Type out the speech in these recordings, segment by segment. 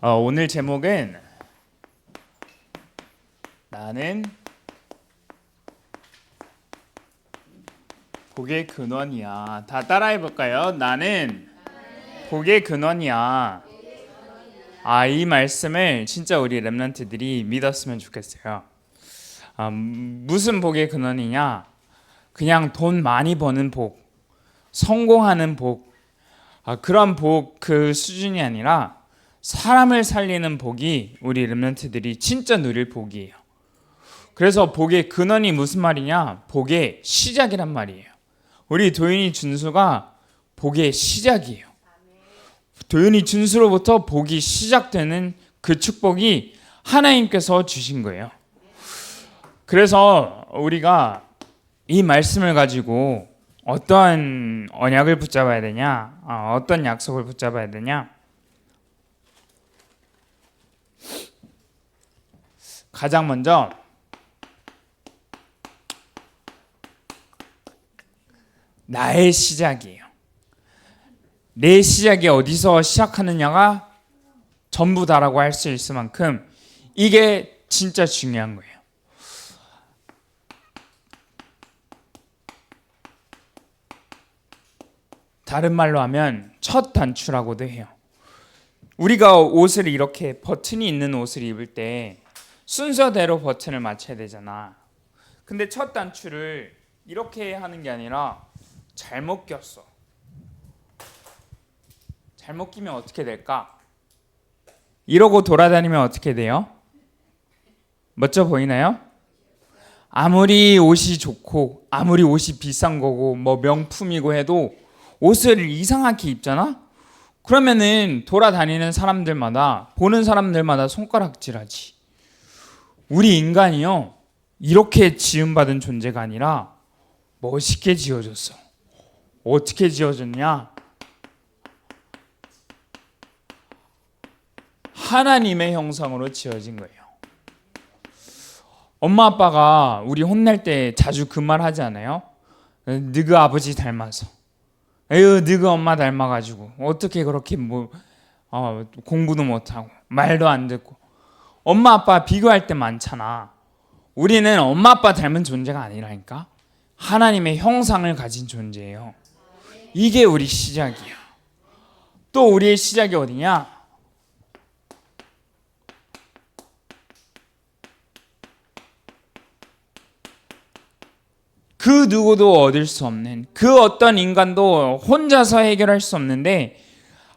어, 오늘 제목은 나는 복의 근원이야. 다 따라해 볼까요? 나는 복의 근원이야. 아, 이 말씀을 진짜 우리 렘넌트들이 믿었으면 좋겠어요. 아, 무슨 복의 근원이냐? 그냥 돈 많이 버는 복, 성공하는 복, 아, 그런 복 그 수준이 아니라 사람을 살리는 복이 우리 렘넌트들이 진짜 누릴 복이에요. 그래서 복의 근원이 무슨 말이냐? 복의 시작이란 말이에요. 우리 도윤이 준수가 복의 시작이에요. 도윤이 준수로부터 복이 시작되는 그 축복이 하나님께서 주신 거예요. 그래서 우리가 이 말씀을 가지고 어떤 언약을 붙잡아야 되냐, 어, 어떤 약속을 붙잡아야 되냐. 가장 먼저 나의 시작이에요. 내 시작이 어디서 시작하느냐가 전부 다라고 할 수 있을 만큼 이게 진짜 중요한 거예요. 다른 말로 하면 첫 단추라고도 해요. 우리가 옷을 이렇게 버튼이 있는 옷을 입을 때 순서대로 버튼을 맞춰야 되잖아. 근데 첫 단추를 이렇게 하는 게 아니라 잘못 꼈어. 잘못 끼면 어떻게 될까? 이러고 돌아다니면 어떻게 돼요? 멋져 보이나요? 아무리 옷이 좋고 아무리 옷이 비싼 거고 뭐 명품이고 해도 옷을 이상하게 입잖아? 그러면은 돌아다니는 사람들마다 보는 사람들마다 손가락질하지. 우리 인간이요 이렇게 지음받은 존재가 아니라 멋있게 지어졌어. 어떻게 지어졌냐? 하나님의 형상으로 지어진 거예요. 엄마 아빠가 우리 혼낼 때 자주 그 말 하지 않아요? 너그 아버지 닮아서. 에휴, 너그 엄마 닮아가지고 어떻게 그렇게 뭐 어, 공부도 못하고 말도 안 듣고 엄마 아빠 비교할 때 많잖아. 우리는 엄마 아빠 닮은 존재가 아니라니까. 하나님의 형상을 가진 존재예요. 이게 우리 시작이야. 또 우리의 시작이 어디냐? 그 누구도 얻을 수 없는 그 어떤 인간도 혼자서 해결할 수 없는데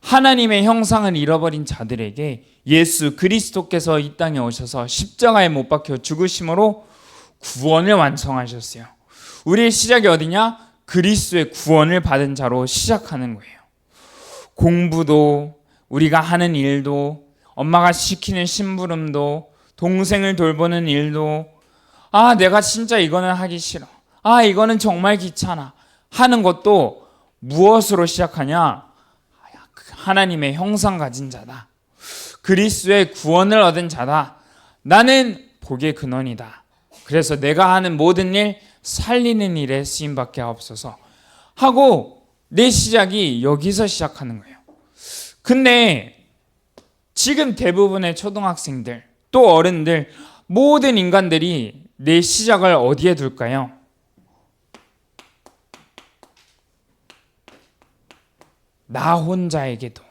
하나님의 형상을 잃어버린 자들에게 예수 그리스도께서 이 땅에 오셔서 십자가에 못 박혀 죽으심으로 구원을 완성하셨어요. 우리의 시작이 어디냐? 그리스도의 구원을 받은 자로 시작하는 거예요. 공부도 우리가 하는 일도 엄마가 시키는 심부름도 동생을 돌보는 일도 아 내가 진짜 이거는 하기 싫어. 아 이거는 정말 귀찮아 하는 것도 무엇으로 시작하냐? 하나님의 형상 가진 자다. 그리스도의 구원을 얻은 자다. 나는 복의 근원이다. 그래서 내가 하는 모든 일 살리는 일에 쓰임밖에 없어서 하고 내 시작이 여기서 시작하는 거예요. 근데 지금 대부분의 초등학생들 또 어른들 모든 인간들이 내 시작을 어디에 둘까요? 나 혼자에게도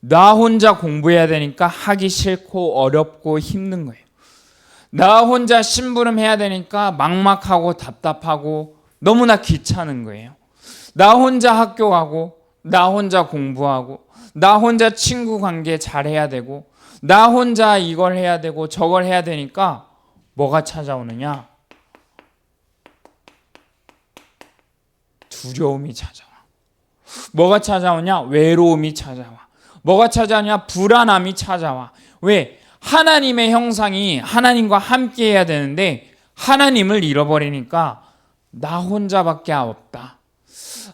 나 혼자 공부해야 되니까 하기 싫고 어렵고 힘든 거예요. 나 혼자 심부름 해야 되니까 막막하고 답답하고 너무나 귀찮은 거예요. 나 혼자 학교 가고 나 혼자 공부하고 나 혼자 친구 관계 잘 해야 되고 나 혼자 이걸 해야 되고 저걸 해야 되니까 뭐가 찾아오느냐? 두려움이 찾아와. 뭐가 찾아오냐? 외로움이 찾아와. 뭐가 찾아오냐? 불안함이 찾아와. 왜? 하나님의 형상이 하나님과 함께 해야 되는데 하나님을 잃어버리니까 나 혼자밖에 없다.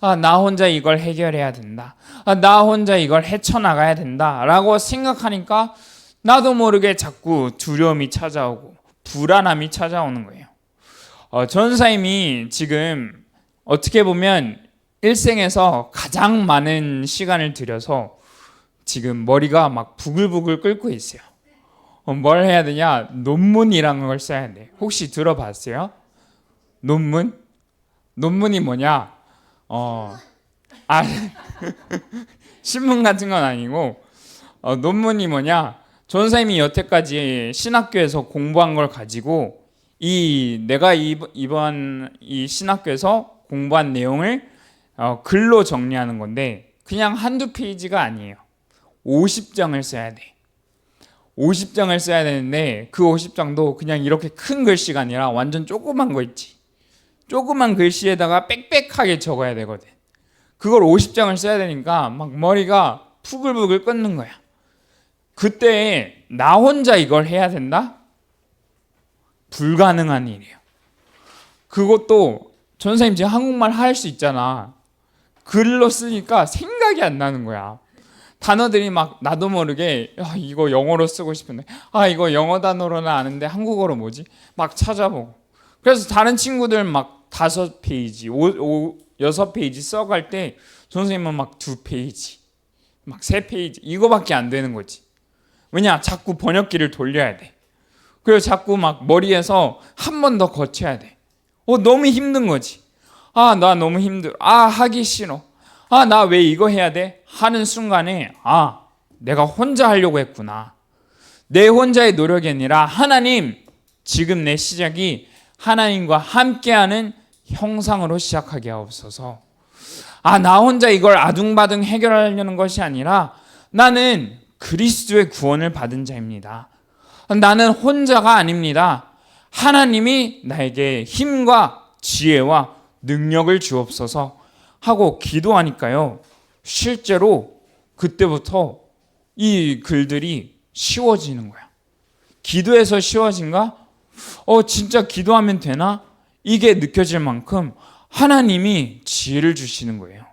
아, 나 혼자 이걸 해결해야 된다. 아, 나 혼자 이걸 헤쳐나가야 된다. 라고 생각하니까 나도 모르게 자꾸 두려움이 찾아오고 불안함이 찾아오는 거예요. 어, 전사님이 지금 어떻게 보면 일생에서 가장 많은 시간을 들여서 지금 머리가 막 부글부글 끓고 있어요. 어, 뭘 해야 되냐? 논문이라는 걸 써야 돼. 혹시 들어봤어요? 논문? 논문이 뭐냐? 어, 아, 신문 같은 건 아니고, 어, 논문이 뭐냐? 전사님이 여태까지 신학교에서 공부한 걸 가지고, 이, 내가 이- 이번 이 신학교에서 공부한 내용을 어, 글로 정리하는 건데, 그냥 한두 페이지가 아니에요. 50장을 써야 돼. 50장을 써야 되는데 그 50장도 그냥 이렇게 큰 글씨가 아니라 완전 조그만 거 있지. 조그만 글씨에다가 빽빽하게 적어야 되거든. 그걸 50장을 써야 되니까 막 머리가 푸글푸글 끓는 거야. 그때 나 혼자 이걸 해야 된다? 불가능한 일이에요. 그것도 전사님 지금 한국말 할 수 있잖아. 글로 쓰니까 생각이 안 나는 거야. 단어들이 막 나도 모르게 야, 이거 영어로 쓰고 싶은데 아 이거 영어 단어로는 아는데 한국어로 뭐지? 막 찾아보고 그래서 다른 친구들 막 다섯 페이지, 여섯 페이지 써갈 때 선생님은 막 두 페이지, 막 세 페이지 이거밖에 안 되는 거지. 왜냐? 자꾸 번역기를 돌려야 돼. 그리고 자꾸 막 머리에서 한 번 더 거쳐야 돼. 어 너무 힘든 거지. 아 나 너무 힘들어. 아 하기 싫어. 아 나 왜 이거 해야 돼? 하는 순간에 아 내가 혼자 하려고 했구나. 내 혼자의 노력이 아니라 하나님 지금 내 시작이 하나님과 함께하는 형상으로 시작하게 하옵소서. 아 나 혼자 이걸 아둥바둥 해결하려는 것이 아니라 나는 그리스도의 구원을 받은 자입니다. 나는 혼자가 아닙니다. 하나님이 나에게 힘과 지혜와 능력을 주옵소서 하고 기도하니까요. 실제로 그때부터 이 글들이 쉬워지는 거야. 기도해서 쉬워진가? 어, 진짜 기도하면 되나? 이게 느껴질 만큼 하나님이 지혜를 주시는 거예요.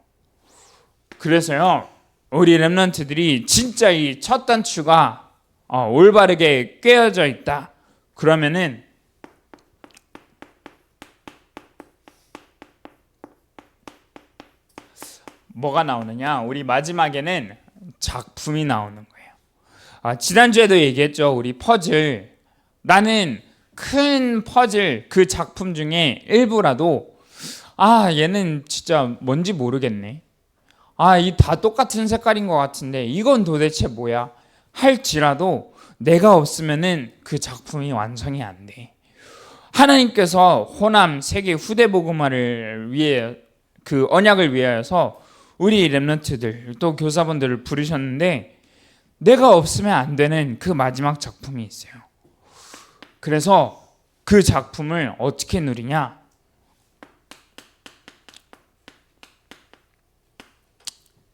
그래서요, 우리 랩런트들이 진짜 이 첫 단추가 어, 올바르게 꿰어져 있다. 그러면은 뭐가 나오느냐? 우리 마지막에는 작품이 나오는 거예요. 아, 지난주에도 얘기했죠. 우리 퍼즐. 나는 큰 퍼즐 그 작품 중에 일부라도 아, 얘는 진짜 뭔지 모르겠네. 아, 이 다 똑같은 색깔인 것 같은데 이건 도대체 뭐야? 할지라도 내가 없으면은 그 작품이 완성이 안 돼. 하나님께서 호남 세계 후대 복음화를 위해 그 언약을 위하여서 우리 렘넌트들 또 교사분들을 부르셨는데 내가 없으면 안 되는 그 마지막 작품이 있어요. 그래서 그 작품을 어떻게 누리냐?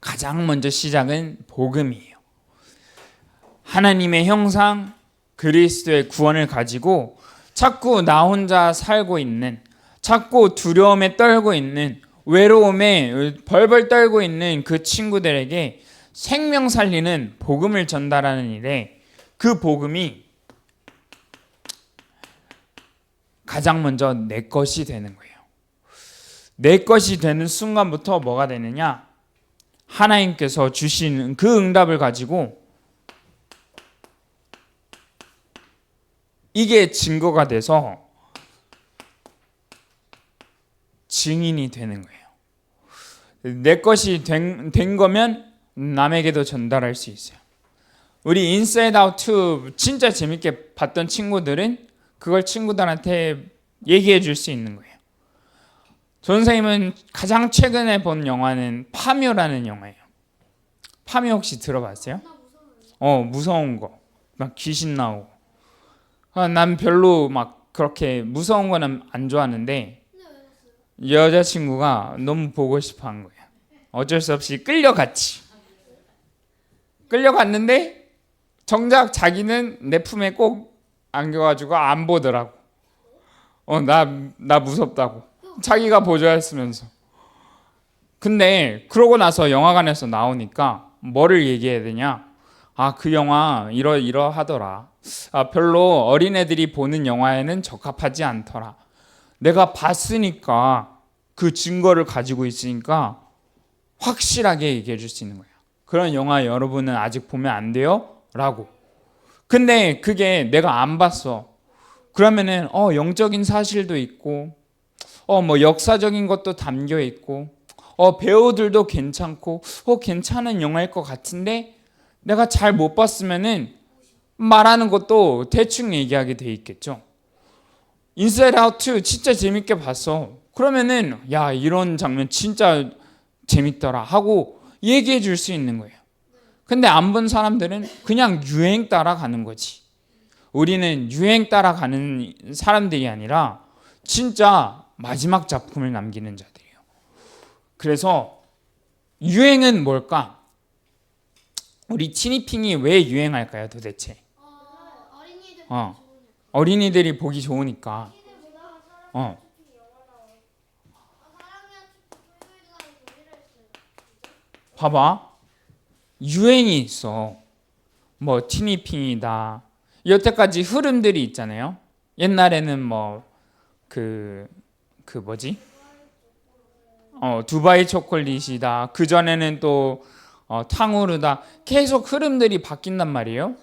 가장 먼저 시작은 복음이에요. 하나님의 형상 그리스도의 구원을 가지고 자꾸 나 혼자 살고 있는 자꾸 두려움에 떨고 있는 외로움에 벌벌 떨고 있는 그 친구들에게 생명 살리는 복음을 전달하는 일에 그 복음이 가장 먼저 내 것이 되는 거예요. 내 것이 되는 순간부터 뭐가 되느냐? 하나님께서 주신 그 응답을 가지고 이게 증거가 돼서 증인이 되는 거예요. 내 것이 된, 된 거면 남에게도 전달할 수 있어요. 우리 인사이드 아웃 2 진짜 재밌게 봤던 친구들은 그걸 친구들한테 얘기해 줄 수 있는 거예요. 전생님은 가장 최근에 본 영화는 파묘라는 영화예요. 파묘 혹시 들어봤어요? 어 무서운 거, 막 귀신 나오고. 아, 난 별로 막 그렇게 무서운 거는 안 좋아하는데 여자친구가 너무 보고 싶어 한 거야. 어쩔 수 없이 끌려갔지. 끌려갔는데 정작 자기는 내 품에 꼭 안겨가지고 안 보더라고. 어, 나, 나 무섭다고. 자기가 보조야 했으면서. 근데 그러고 나서 영화관에서 나오니까 뭐를 얘기해야 되냐? 아, 그 영화 이러 이러하더라. 아, 별로 어린애들이 보는 영화에는 적합하지 않더라. 내가 봤으니까 그 증거를 가지고 있으니까 확실하게 얘기해 줄 수 있는 거야. 그런 영화 여러분은 아직 보면 안 돼요? 라고. 근데 그게 내가 안 봤어. 그러면은 어 영적인 사실도 있고 어 뭐 역사적인 것도 담겨 있고 어 배우들도 괜찮고 어 괜찮은 영화일 것 같은데 내가 잘 못 봤으면은 말하는 것도 대충 얘기하게 돼 있겠죠. 인사이드 아웃 진짜 재밌게 봤어. 그러면은 야 이런 장면 진짜 재밌더라 하고 얘기해 줄 수 있는 거예요. 근데 안 본 사람들은 그냥 유행 따라가는 거지. 우리는 유행 따라가는 사람들이 아니라 진짜 마지막 작품을 남기는 자들이에요. 그래서 유행은 뭘까? 우리 티니핑이 왜 유행할까요, 도대체? 어, 어린이들 어. 어린이들이 보기 좋으니까. 어. 봐봐. 유행이 있어. 뭐 티니핑이다. 여태까지 흐름들이 있잖아요. 옛날에는 뭐그그 뭐지? 어 두바이 초콜릿이다. 그 전에는 또 어, 탕후루다. 계속 흐름들이 바뀐단 말이에요.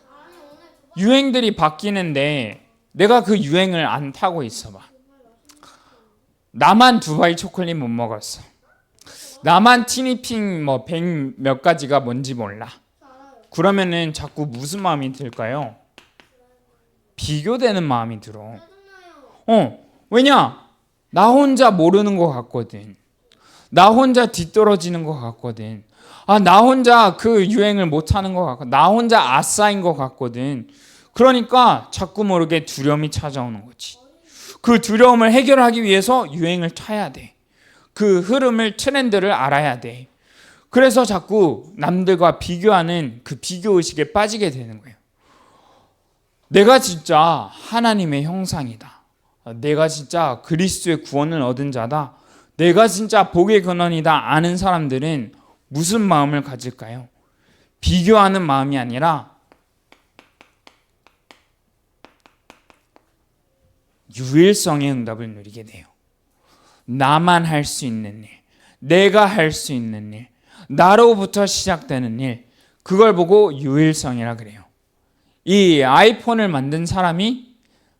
유행들이 바뀌는데 내가 그 유행을 안 타고 있어봐. 나만 두바이 초콜릿 못 먹었어. 나만 티니핑 뭐 백 몇 가지가 뭔지 몰라. 그러면은 자꾸 무슨 마음이 들까요? 비교되는 마음이 들어. 어, 왜냐? 나 혼자 모르는 것 같거든. 나 혼자 뒤떨어지는 것 같거든. 아, 나 혼자 그 유행을 못 하는 것 같고, 나 혼자 아싸인 것 같거든. 그러니까 자꾸 모르게 두려움이 찾아오는 거지. 그 두려움을 해결하기 위해서 유행을 타야 돼. 그 흐름을, 트렌드를 알아야 돼. 그래서 자꾸 남들과 비교하는 그 비교 의식에 빠지게 되는 거예요. 내가 진짜 하나님의 형상이다. 내가 진짜 그리스도의 구원을 얻은 자다. 내가 진짜 복의 근원이다. 아는 사람들은 무슨 마음을 가질까요? 비교하는 마음이 아니라 유일성의 응답을 누리게 돼요. 나만 할 수 있는 일, 내가 할 수 있는 일, 나로부터 시작되는 일, 그걸 보고 유일성이라 그래요. 이 아이폰을 만든 사람이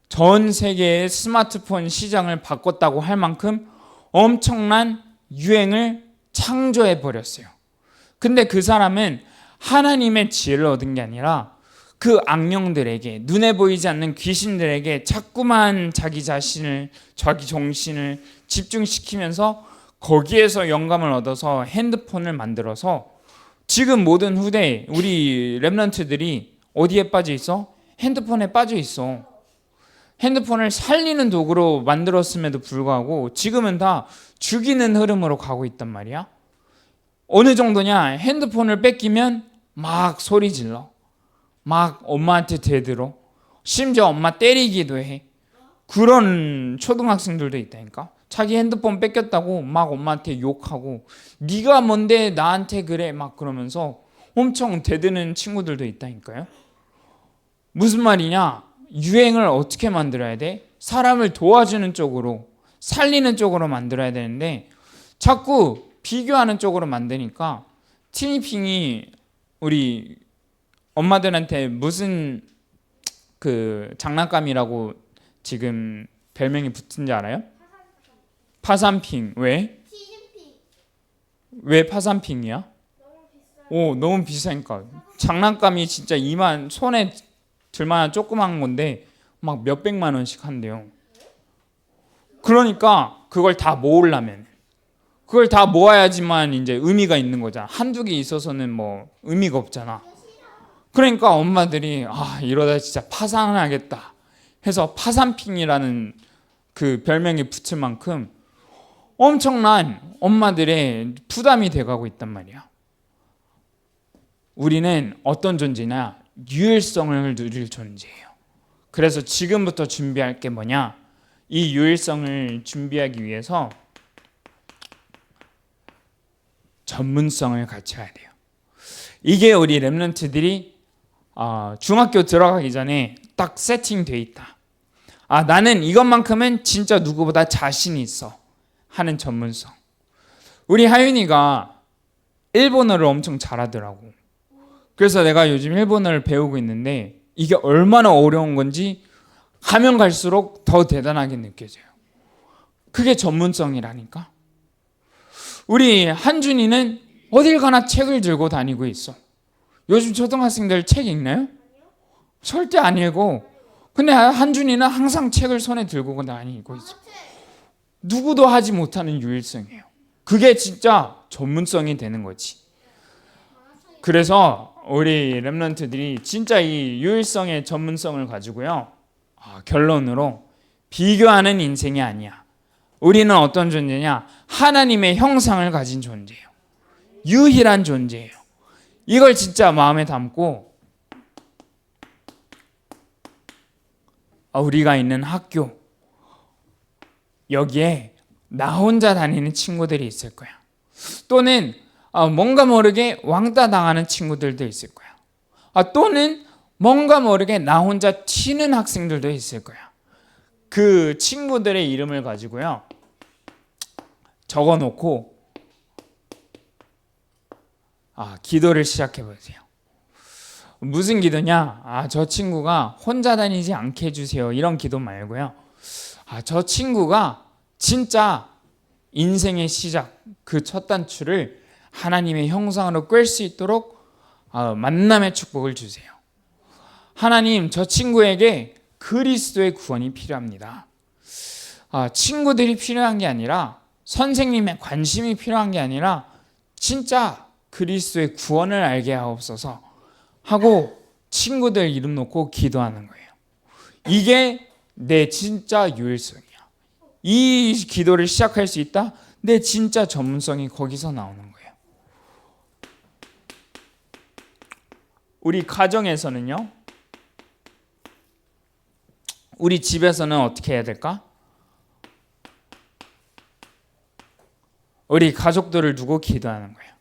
전 세계의 스마트폰 시장을 바꿨다고 할 만큼 엄청난 유행을 창조해 버렸어요. 근데 그 사람은 하나님의 지혜를 얻은 게 아니라 그 악령들에게 눈에 보이지 않는 귀신들에게 자꾸만 자기 자신을 자기 정신을 집중시키면서 거기에서 영감을 얻어서 핸드폰을 만들어서 지금 모든 후대 우리 랩런트들이 어디에 빠져 있어? 핸드폰에 빠져 있어. 핸드폰을 살리는 도구로 만들었음에도 불구하고 지금은 다 죽이는 흐름으로 가고 있단 말이야. 어느 정도냐? 핸드폰을 뺏기면 막 소리 질러. 막 엄마한테 대들어. 심지어 엄마 때리기도 해. 그런 초등학생들도 있다니까. 자기 핸드폰 뺏겼다고 막 엄마한테 욕하고 네가 뭔데 나한테 그래 막 그러면서 엄청 대드는 친구들도 있다니까요. 무슨 말이냐? 유행을 어떻게 만들어야 돼? 사람을 도와주는 쪽으로 살리는 쪽으로 만들어야 되는데 자꾸 비교하는 쪽으로 만드니까 티니핑이 우리 엄마들한테 무슨 그 장난감이라고 지금 별명이 붙은지 알아요? 파산핑 왜? 왜 파산핑이야? 오 너무 비싸니까 장난감이 진짜 이만 손에 들만한 조그만 건데 막 몇백만 원씩 한대요. 그러니까 그걸 다 모으려면 그걸 다 모아야지만 이제 의미가 있는 거잖아. 한두 개 있어서는 뭐 의미가 없잖아. 그러니까 엄마들이 아 이러다 진짜 파산하겠다 해서 파산핑이라는 그 별명이 붙을 만큼 엄청난 엄마들의 부담이 돼가고 있단 말이야. 우리는 어떤 존재냐? 유일성을 누릴 존재예요. 그래서 지금부터 준비할 게 뭐냐? 이 유일성을 준비하기 위해서 전문성을 갖춰야 돼요. 이게 우리 랩런트들이 어, 중학교 들어가기 전에 딱 세팅돼 있다. 아 나는 이것만큼은 진짜 누구보다 자신 있어 하는 전문성. 우리 하윤이가 일본어를 엄청 잘하더라고. 그래서 내가 요즘 일본어를 배우고 있는데 이게 얼마나 어려운 건지 가면 갈수록 더 대단하게 느껴져요. 그게 전문성이라니까. 우리 한준이는 어딜 가나 책을 들고 다니고 있어. 요즘 초등학생들 책 읽나요? 절대 안 읽고. 근데 한준이는 항상 책을 손에 들고 다니고 있어. 누구도 하지 못하는 유일성이에요. 그게 진짜 전문성이 되는 거지. 그래서 우리 랩런트들이 진짜 이 유일성의 전문성을 가지고요. 아, 결론으로 비교하는 인생이 아니야. 우리는 어떤 존재냐? 하나님의 형상을 가진 존재예요. 유일한 존재예요. 이걸 진짜 마음에 담고 아, 우리가 있는 학교 여기에 나 혼자 다니는 친구들이 있을 거야. 또는 아, 뭔가 모르게 왕따 당하는 친구들도 있을 거야. 아, 또는 뭔가 모르게 나 혼자 튀는 학생들도 있을 거야. 그 친구들의 이름을 가지고요. 적어 놓고 아, 기도를 시작해 보세요. 무슨 기도냐? 아, 저 친구가 혼자 다니지 않게 해 주세요. 이런 기도 말고요. 아, 저 친구가 진짜 인생의 시작, 그 첫 단추를 하나님의 형상으로 끌 수 있도록 아, 만남의 축복을 주세요. 하나님, 저 친구에게 그리스도의 구원이 필요합니다. 아, 친구들이 필요한 게 아니라 선생님의 관심이 필요한 게 아니라 진짜 그리스도의 구원을 알게 하옵소서 하고 친구들 이름 놓고 기도하는 거예요. 이게 내 진짜 유일성이야. 이 기도를 시작할 수 있다? 내 진짜 전문성이 거기서 나오는 거예요. 우리 가정에서는요. 우리 집에서는 어떻게 해야 될까? 우리 가족들을 두고 기도하는 거예요.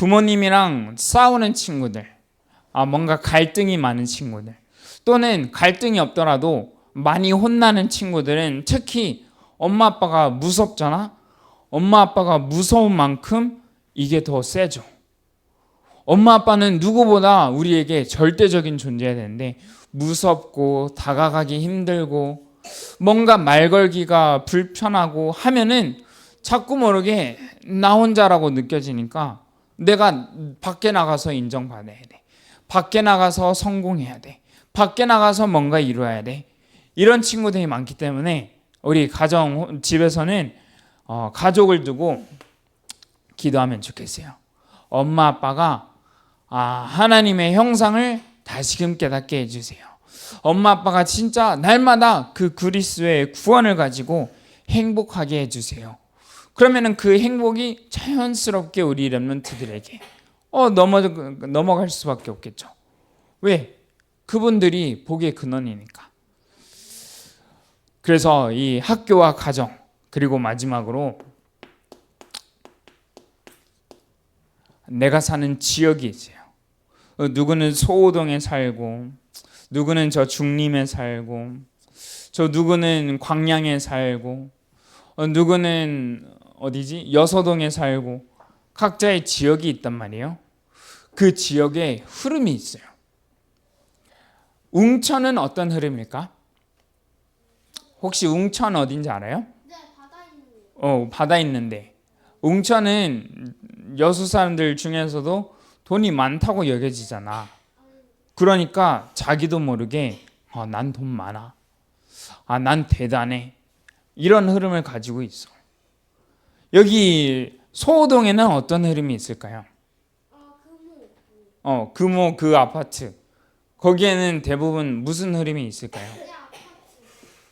부모님이랑 싸우는 친구들, 아, 뭔가 갈등이 많은 친구들, 또는 갈등이 없더라도 많이 혼나는 친구들은 특히 엄마 아빠가 무섭잖아? 엄마 아빠가 무서운 만큼 이게 더 세죠. 엄마 아빠는 누구보다 우리에게 절대적인 존재가 되는데 무섭고 다가가기 힘들고 뭔가 말 걸기가 불편하고 하면은 자꾸 모르게 나 혼자라고 느껴지니까 내가 밖에 나가서 인정받아야 돼. 밖에 나가서 성공해야 돼. 밖에 나가서 뭔가 이루어야 돼. 이런 친구들이 많기 때문에 우리 가정 집에서는 어, 가족을 두고 기도하면 좋겠어요. 엄마 아빠가 아, 하나님의 형상을 다시금 깨닫게 해주세요. 엄마 아빠가 진짜 날마다 그 그리스도의 구원을 가지고 행복하게 해주세요. 그러면은 그 행복이 자연스럽게 우리 렘런트들에게 어 넘어 넘어갈 수밖에 없겠죠. 왜? 그분들이 복의 근원이니까. 그래서 이 학교와 가정 그리고 마지막으로 내가 사는 지역이 있어요. 어, 누구는 소호동에 살고 누구는 저 중림에 살고 저 누구는 광양에 살고 어, 누구는 어디지 여서동에 살고 각자의 지역이 있단 말이에요. 그 지역에 흐름이 있어요. 웅천은 어떤 흐름일까? 혹시 웅천 어딘지 알아요? 네, 바다 있는 데. 어, 바다 있는데 웅천은 여수 사람들 중에서도 돈이 많다고 여겨지잖아. 그러니까 자기도 모르게 어, 난돈 많아. 아, 난 대단해. 이런 흐름을 가지고 있어. 여기 소호동에는 어떤 흐름이 있을까요? 어, 금호 그 아파트. 거기에는 대부분 무슨 흐름이 있을까요?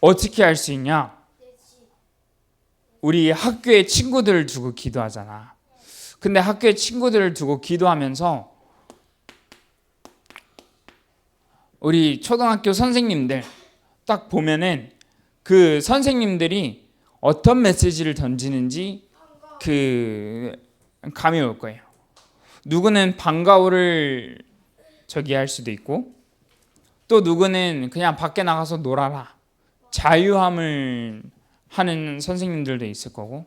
어떻게 할 수 있냐? 우리 학교에 친구들을 두고 기도하잖아. 근데 학교에 친구들을 두고 기도하면서 우리 초등학교 선생님들 딱 보면은 그 선생님들이 어떤 메시지를 던지는지 그 감이 올 거예요. 누구는 방과후를 저기 할 수도 있고 또 누구는 그냥 밖에 나가서 놀아라. 자유함을 하는 선생님들도 있을 거고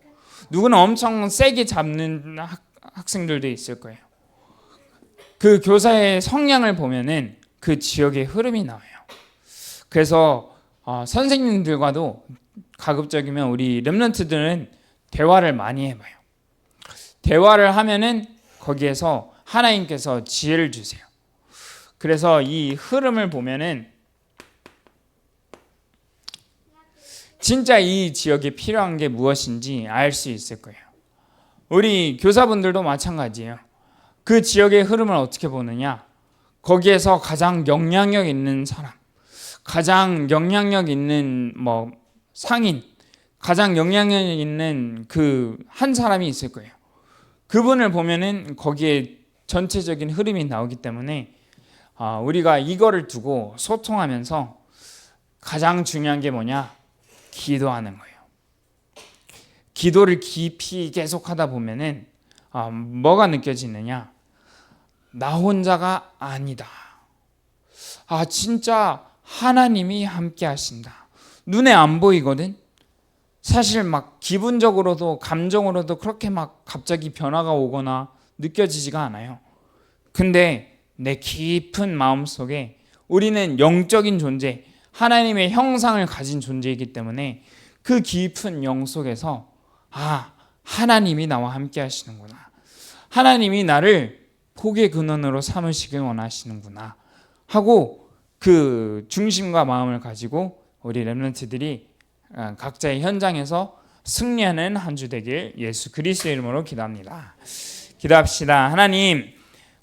누구는 엄청 세게 잡는 학, 학생들도 있을 거예요. 그 교사의 성향을 보면은 그 지역의 흐름이 나와요. 그래서 어, 선생님들과도 가급적이면 우리 렘넌트들은 대화를 많이 해봐요. 대화를 하면은 거기에서 하나님께서 지혜를 주세요. 그래서 이 흐름을 보면은 진짜 이 지역에 필요한 게 무엇인지 알 수 있을 거예요. 우리 교사분들도 마찬가지예요. 그 지역의 흐름을 어떻게 보느냐? 거기에서 가장 영향력 있는 사람, 가장 영향력 있는 뭐 상인, 가장 영향력 있는 그 한 사람이 있을 거예요. 그분을 보면은 거기에 전체적인 흐름이 나오기 때문에 아, 우리가 이거를 두고 소통하면서 가장 중요한 게 뭐냐? 기도하는 거예요. 기도를 깊이 계속하다 보면은 아, 뭐가 느껴지느냐? 나 혼자가 아니다. 아, 진짜 하나님이 함께 하신다. 눈에 안 보이거든? 사실 막 기분적으로도 감정으로도 그렇게 막 갑자기 변화가 오거나 느껴지지가 않아요. 근데 내 깊은 마음 속에 우리는 영적인 존재, 하나님의 형상을 가진 존재이기 때문에 그 깊은 영 속에서 아, 하나님이 나와 함께 하시는구나. 하나님이 나를 복의 근원으로 삼으시길 원하시는구나. 하고 그 중심과 마음을 가지고 우리 렘넌트들이 어, 각자의 현장에서 승리하는 한 주 되길 예수 그리스도의 이름으로 기도합니다. 기도합시다. 하나님,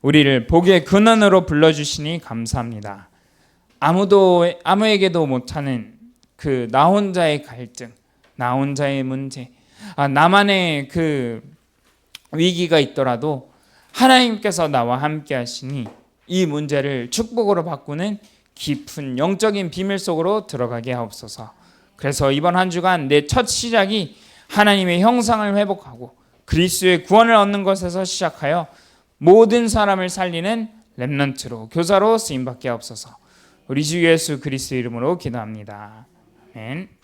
우리를 복의 근원으로 불러 주시니 감사합니다. 아무도 아무에게도 못하는 그 나 혼자의 갈등, 나 혼자의 문제, 아, 나만의 그 위기가 있더라도 하나님께서 나와 함께 하시니 이 문제를 축복으로 바꾸는 깊은 영적인 비밀 속으로 들어가게 하옵소서. 그래서 이번 한 주간 내 첫 시작이 하나님의 형상을 회복하고 그리스도의 구원을 얻는 것에서 시작하여 모든 사람을 살리는 렘넌트로 교사로 쓰임 받게 하옵소서. 우리 주 예수 그리스도 이름으로 기도합니다. 아멘.